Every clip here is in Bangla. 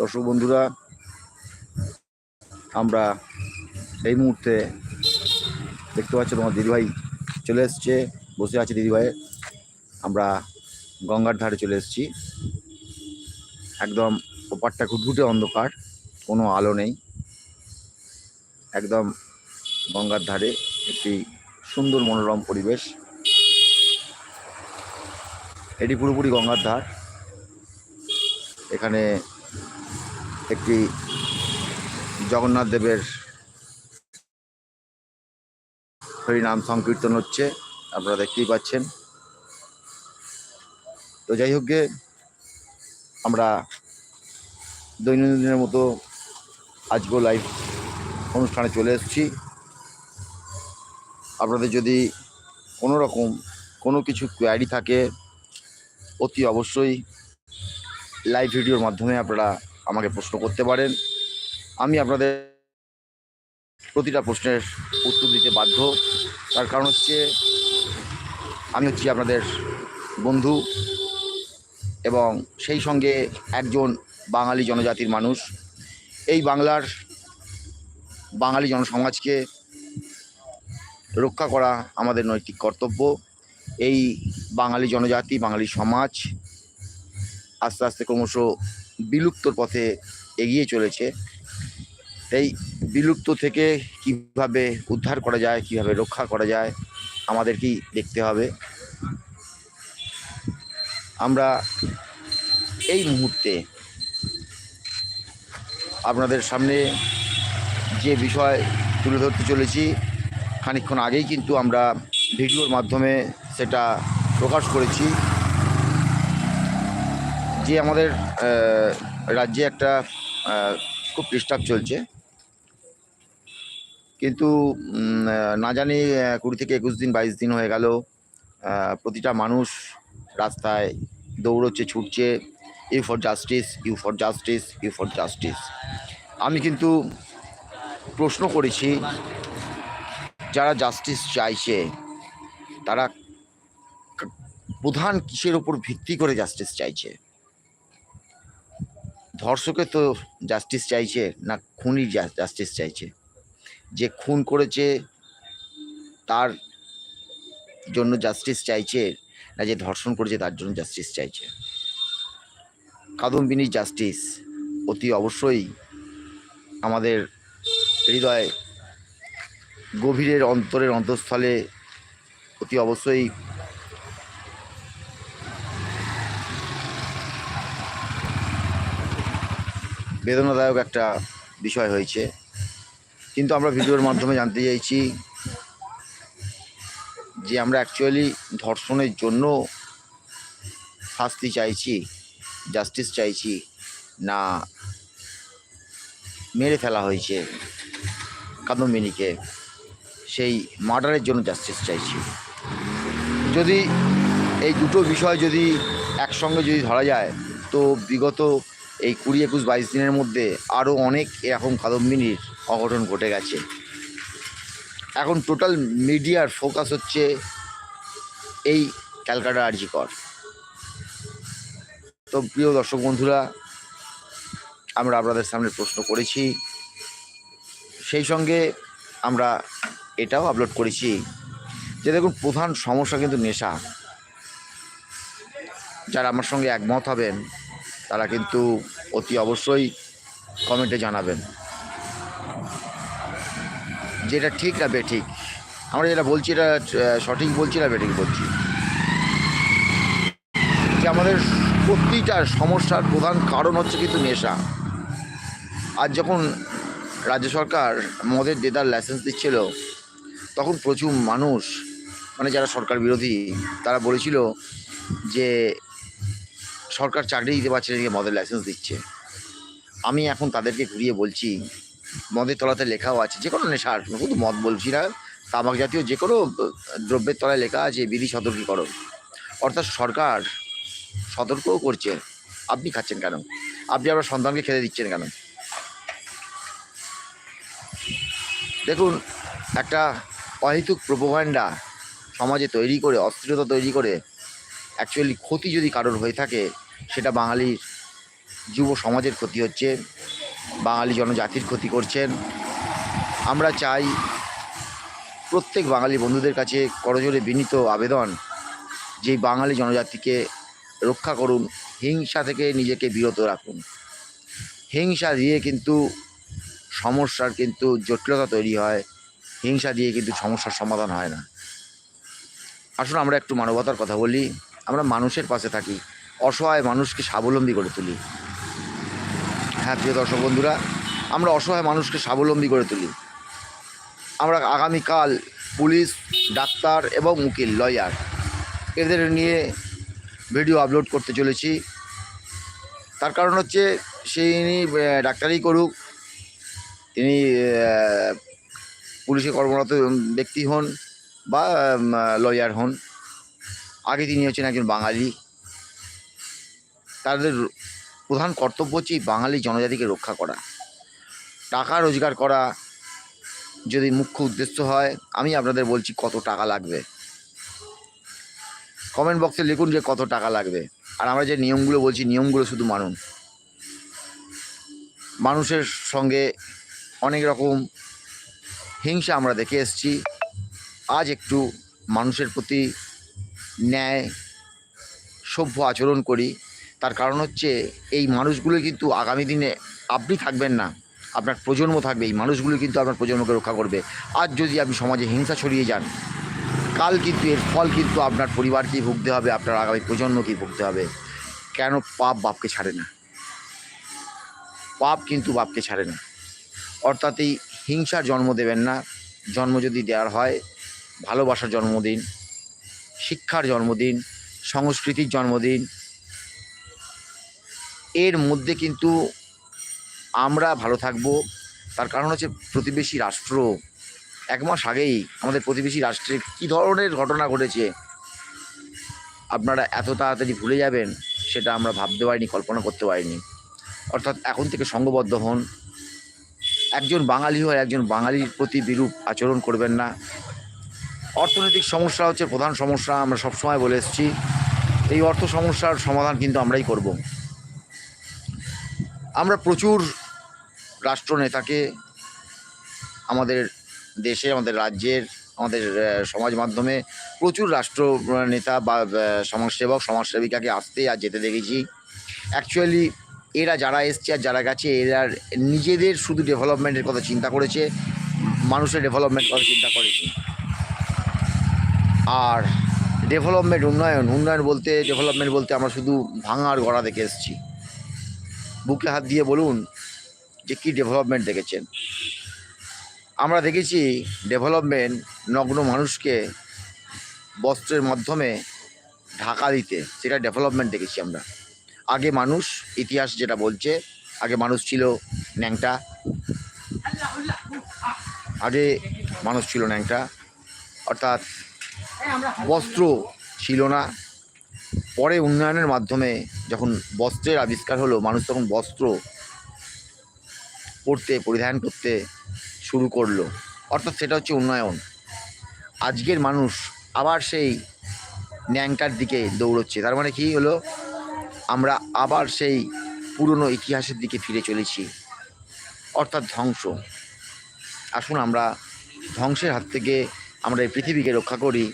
দর্শক বন্ধুরা, আমরা এই মুহূর্তে দেখতে পাচ্ছি তোমার দিদিভাই চলে এসছে, বসে আছে দিদিভাই। আমরা গঙ্গার ধারে চলে এসেছি। একদম ওপারটা ঘুটঘুটে অন্ধকার, কোনো আলো নেই। একদম গঙ্গার ধারে একটি সুন্দর মনোরম পরিবেশ। এটি পুরোপুরি গঙ্গার ধার। এখানে একটি জগন্নাথ দেবের হরিনাম সংকীর্তন হচ্ছে আপনারা দেখতেই পাচ্ছেন। তো যাই হোক গে, আমরা দৈনন্দিনের মতো আজকেও লাইভ অনুষ্ঠানে চলে এসেছি। আপনাদের যদি কোনো রকম কোনো কিছু কোয়ারি থাকে অতি অবশ্যই লাইভ ভিডিওর মাধ্যমে আপনারা আমাকে প্রশ্ন করতে পারেন। আমি আপনাদের প্রতিটা প্রশ্নের উত্তর দিতে বাধ্য। তার কারণ হচ্ছে, আমি হচ্ছি আপনাদের বন্ধু এবং সেই সঙ্গে একজন বাঙালি জনজাতির মানুষ। এই বাংলার বাঙালি জনসমাজকে রক্ষা করা আমাদের নৈতিক কর্তব্য। এই বাঙালি জনজাতি, বাঙালি সমাজ আস্তে আস্তে ক্রমশ বিলুপ্তর পথে এগিয়ে চলেছে। এই বিলুপ্ত থেকে কীভাবে উদ্ধার করা যায়, কীভাবে রক্ষা করা যায়, আমাদেরকেই দেখতে হবে। আমরা এই মুহূর্তে আপনাদের সামনে যে বিষয় তুলে ধরতে চলেছি, খানিকক্ষণ আগেই কিন্তু আমরা ভিডিওর মাধ্যমে সেটা প্রকাশ করেছি। যে আমাদের রাজ্যে একটা খুব ডিস্টার্ব চলছে। কিন্তু না জানি কুড়ি থেকে একুশ দিন, বাইশ দিন হয়ে গেল। প্রতিটা মানুষ রাস্তায় দৌড়চ্ছে, ছুটছে। You for justice, you for justice, you for justice. আমি কিন্তু প্রশ্ন করেছি, যারা জাস্টিস চাইছে, তারা প্রধান কিসের ওপর ভিত্তি করে জাস্টিস চাইছে? ধর্ষকে তো জাস্টিস চাইছে, না খুনি জাস্টিস চাইছে। যে খুন করেছে, তার জন্য জাস্টিস চাইছে, না যে ধর্ষণ করেছে, তার জন্য জাস্টিস চাইছে। কাদম্বিনী জাস্টিস অতি অবশ্যই আমাদের হৃদয়ে গভীরের অন্তরের অন্তঃস্থলে অতি অবশ্যই বেদনাদায়ক একটা বিষয় হয়েছে। কিন্তু আমরা ভিডিওর মাধ্যমে জানতে চাইছি যে আমরা অ্যাকচুয়ালি ধর্ষণের জন্য শাস্তি চাইছি জাস্টিস চাইছি না মেরে ফেলা হয়েছে কাদম্বিনীকে? সেই মার্ডারের জন্য জাস্টিস চাইছি। যদি এই দুটো বিষয় যদি একসঙ্গে যদি ধরা যায়, তো বিগত এই কুড়ি একুশ বাইশ দিনের মধ্যে আরও অনেক এরকম কাদম্বিনীর অঘটন ঘটে গেছে। এখন টোটাল মিডিয়ার ফোকাস হচ্ছে এই ক্যালকাটা আরজিকর। তো প্রিয় দর্শক বন্ধুরা, আমরা আপনাদের সামনে প্রশ্ন করেছি। সেই সঙ্গে আমরা এটাও আপলোড করেছি যে দেখুন, প্রধান সমস্যা কিন্তু নেশা। যারা আমার সঙ্গে একমত হবেন তারা কিন্তু অতি অবশ্যই কমেন্টে জানাবেন। যেটা ঠিক না বেঠিক। আমরা যেটা বলছি এটা সঠিক বলছি না বেঠিক বলছি। যে আমাদের প্রতিটা সমস্যার প্রধান কারণ হচ্ছে কিন্তু নেশা। আজ যখন রাজ্য সরকার মদের দেদার লাইসেন্স দিচ্ছিল, তখন প্রচুর মানুষ মানে যারা সরকার বিরোধী, তারা বলেছিল যে সরকার চাকরি দিতে পারছে না মদের লাইসেন্স দিচ্ছে। আমি এখন তাদেরকে ঘুরিয়ে বলছি, মদের তলাতে লেখাও আছে, যে কোনো নেশার শুধু মদ বলছি না, তামাক জাতীয় যে কোনো দ্রব্যের তলায় লেখা আছে, বিধি সতর্কীকরণ। অর্থাৎ সরকার সতর্কও করছে, আপনি খাচ্ছেন কেন? আপনি আপনার সন্তানকে খেতে দিচ্ছেন কেন? দেখুন, একটা অহেতুক প্রোপোগান্ডা সমাজে তৈরি করে, অস্থিরতা তৈরি করে অ্যাকচুয়ালি ক্ষতি যদি কারোর হয়ে থাকে সেটা বাঙালির যুব সমাজের ক্ষতি হচ্ছে, বাঙালি জনজাতির ক্ষতি করছেন। আমরা চাই প্রত্যেক বাঙালি বন্ধুদের কাছে করজোরে বিনীত আবেদন যে বাঙালি জনজাতিকে রক্ষা করুন, হিংসা থেকে নিজেকে বিরত রাখুন। হিংসা দিয়ে কিন্তু সমস্যার কিন্তু জটিলতা তৈরি হয়, হিংসা দিয়ে কিন্তু সমস্যার সমাধান হয় না। আসুন আমরা একটু মানবতার কথা বলি, আমরা মানুষের পাশে থাকি। অসহায় মানুষকে স্বাবলম্বী করে তুলি। হ্যাঁ প্রিয় দর্শক বন্ধুরা আমরা অসহায় মানুষকে স্বাবলম্বী করে তুলি। আমরা আগামীকাল পুলিশ ডাক্তার এবং উকিল লয়ার এদের নিয়ে ভিডিও আপলোড করতে চলেছি। তার কারণ হচ্ছে সেই আহ, করুক তিনি পুলিশে কর্মরত ব্যক্তি হন বা লয়ার হন। আগে তিনি হচ্ছেন একজন বাঙালি। তাদের প্রধান কর্তব্য হচ্ছে বাঙালি জনজাতিকে রক্ষা করা। টাকা রোজগার করা যদি মুখ্য উদ্দেশ্য হয়, আমি আপনাদের বলছি কত টাকা লাগবে। কমেন্ট বক্সে লিখুন যে কত টাকা লাগবে। আর আমরা যে নিয়মগুলো বলছি, নিয়মগুলো শুধু মানুন। মানুষের সঙ্গে অনেক রকম হিংসা আমরা দেখে এসেছি। আজ একটু মানুষের প্রতি ন্যায়, সভ্য আচরণ করি। তার কারণ হচ্ছে এই মানুষগুলো কিন্তু আগামী দিনে আপনি থাকবেন না, আপনার প্রজন্ম থাকবে, এই মানুষগুলো কিন্তু আপনার প্রজন্মকে রক্ষা করবে। আজ যদি আপনি সমাজে হিংসা ছড়িয়ে যান, কাল কিন্তু এর ফল কিন্তু আপনার পরিবারকেই ভুগতে হবে, আপনার আগামী প্রজন্মকেই ভুগতে হবে। কেন পাপ বাপকে ছাড়ে না? পাপ কিন্তু বাপকে ছাড়ে না। অর্থাৎ এই হিংসার জন্ম দেবেন না, জন্ম যদি দেওয়ার হয়, ভালোবাসার জন্মদিন, শিক্ষার জন্মদিন, সংস্কৃতির জন্মদিন এর মধ্যে কিন্তু আমরা ভালো থাকব। তার কারণ হচ্ছে প্রতিবেশী রাষ্ট্র, এক মাস আগেই আমাদের প্রতিবেশী রাষ্ট্রে কী ধরনের ঘটনা ঘটেছে, আপনারা এত তাড়াতাড়ি ভুলে যাবেন, সেটা আমরা ভাবতে পারিনি, কল্পনা করতে পারিনি। অর্থাৎ এখন থেকে সঙ্গবদ্ধ হন। একজন বাঙালি হয়ে একজন বাঙালির প্রতি বিরূপ আচরণ করবেন না। অর্থনৈতিক সমস্যা হচ্ছে প্রধান সমস্যা, আমরা সবসময় বলে এসেছি। এই অর্থ সমস্যার সমাধান কিন্তু আমরাই করব। আমরা প্রচুর রাষ্ট্রনেতাকে আমাদের দেশে, আমাদের রাজ্যের, আমাদের সমাজ মাধ্যমে প্রচুর রাষ্ট্র নেতা বা সমাজসেবক, সমাজসেবিকাকে আসতে আর যেতে দেখেছি। অ্যাকচুয়ালি এরা যারা এসছে আর যারা গেছে, এরা নিজেদের শুধু ডেভেলপমেন্টের কথা চিন্তা করেছে, মানুষের ডেভেলপমেন্ট কথা চিন্তা করেছে। আর ডেভেলপমেন্ট, উন্নয়ন উন্নয়ন বলতে, ডেভেলপমেন্ট বলতে আমরা শুধু ভাঙার গড়া দেখে এসেছি। বুকে হাত দিয়ে বলুন যে কী ডেভেলপমেন্ট দেখেছেন। আমরা দেখেছি ডেভেলপমেন্ট নগ্ন মানুষকে বস্ত্রের মাধ্যমে ঢাকা দিতে, সেটা ডেভেলপমেন্ট দেখেছি আমরা। আগে মানুষ ইতিহাস যেটা বলছে, আগে মানুষ ছিল ন্যাংটা। আগে মানুষ ছিল ন্যাংটা। অর্থাৎ বস্ত্র ছিল না। পরে উন্নয়নের মাধ্যমে যখন বস্ত্রের আবিষ্কার হলো, মানুষ তখন বস্ত্র পরতে, পরিধান করতে শুরু করল। অর্থাৎ সেটা হচ্ছে উন্নয়ন। আজকের মানুষ আবার সেই ন্যাংটার দিকে দৌড়চ্ছে। তার মানে কি হলো? আমরা আবার সেই পুরনো ইতিহাসের দিকে ফিরে চলেছি। অর্থাৎ ধ্বংস। আসুন আমরা ধ্বংসের হাত থেকে আমরা এই পৃথিবীকে রক্ষা করি।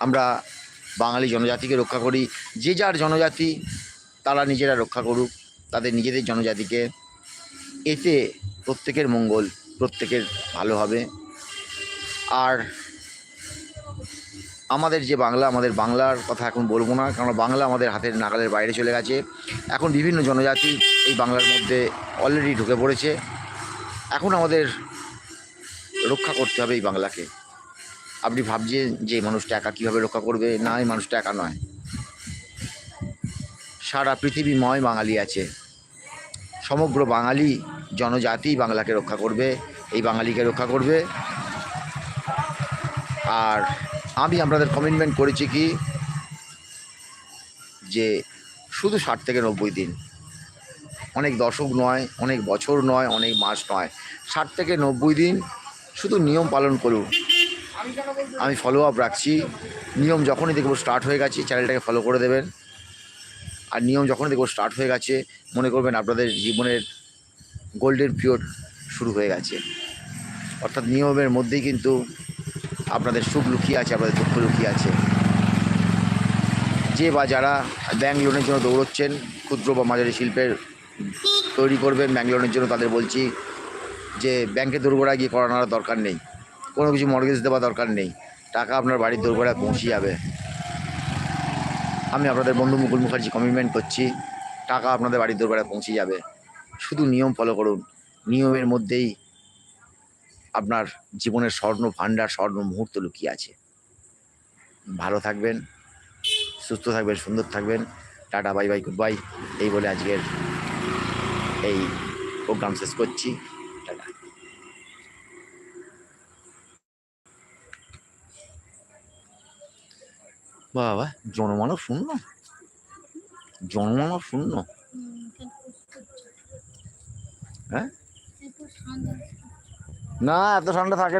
আমরা বাঙালি জনজাতিকে রক্ষা করি, যে যার জনজাতি তারা নিজেরা রক্ষা করুক, তাদের নিজেদের জনজাতিকে। এতে প্রত্যেকের মঙ্গল, প্রত্যেকের ভালো হবে। আর আমাদের যে বাংলা, আমাদের বাংলার কথা এখন বলব না, কারণ বাংলা আমাদের হাতের নাগালের বাইরে চলে গেছে। এখন বিভিন্ন জনজাতি এই বাংলার মধ্যে অলরেডি ঢুকে পড়েছে। এখন আমাদের রক্ষা করতে হবে এই বাংলাকে। আপনি ভাবছেন যে মানুষটা একা কীভাবে রক্ষা করবে? না, এই মানুষটা একা নয়। সারা পৃথিবীময় বাঙালি আছে। সমগ্র বাঙালি জনজাতি বাংলাকে রক্ষা করবে, এই বাঙালিকে রক্ষা করবে। আর আমি আপনাদের কমিটমেন্ট করেছি কি, যে শুধু ষাট থেকে নব্বই দিন। অনেক দশক নয়, অনেক বছর নয়, অনেক মাস নয়। ষাট থেকে নব্বই দিন শুধু নিয়ম পালন করুন। আমি ফলো আপ রাখছি। নিয়ম যখনই দেখব স্টার্ট হয়ে গেছে চ্যানেলটাকে ফলো করে দেবেন। আর নিয়ম যখনই দেখব স্টার্ট হয়ে গেছে, মনে করবেন আপনাদের জীবনের গোল্ডেন পিরিয়ড শুরু হয়ে গেছে। অর্থাৎ নিয়মের মধ্যেই কিন্তু আপনাদের সুখ লুকিয়ে আছে, আপনাদের দুঃখ লুকিয়ে আছে। যে বা যারা ব্যাঙ্ক লোনের জন্য দৌড়চ্ছেন, ক্ষুদ্র বা মাঝারি শিল্পের তৈরি করবেন ব্যাঙ্ক লোনের জন্য, তাদের বলছি যে ব্যাংকে দোরগোড়া গিয়ে করানোর দরকার নেই। কোনো কিছু মর্গেজ দেওয়া দরকার নেই। টাকা আপনার বাড়ির দোরগোড়ায় পৌঁছে যাবে। আমি আপনাদের বন্ধু মুকুল মুখার্জি কমিটমেন্ট করছি, টাকা আপনাদের বাড়ির দোরগোড়ায় পৌঁছে যাবে। শুধু নিয়ম ফলো করুন। নিয়মের মধ্যেই আপনার জীবনের স্বর্ণ ভাণ্ডার, স্বর্ণ মুহূর্ত লুকিয়ে আছে। ভালো থাকবেন, সুস্থ থাকবেন, সুন্দর থাকবেন। Tata bye bye goodbye এই বলে আজকের এই প্রোগ্রাম শেষ করছি। বাবা জনমানব শূন্য? জনমানব শূন্য? হ্যাঁ? না এত ঠান্ডা থাকে না।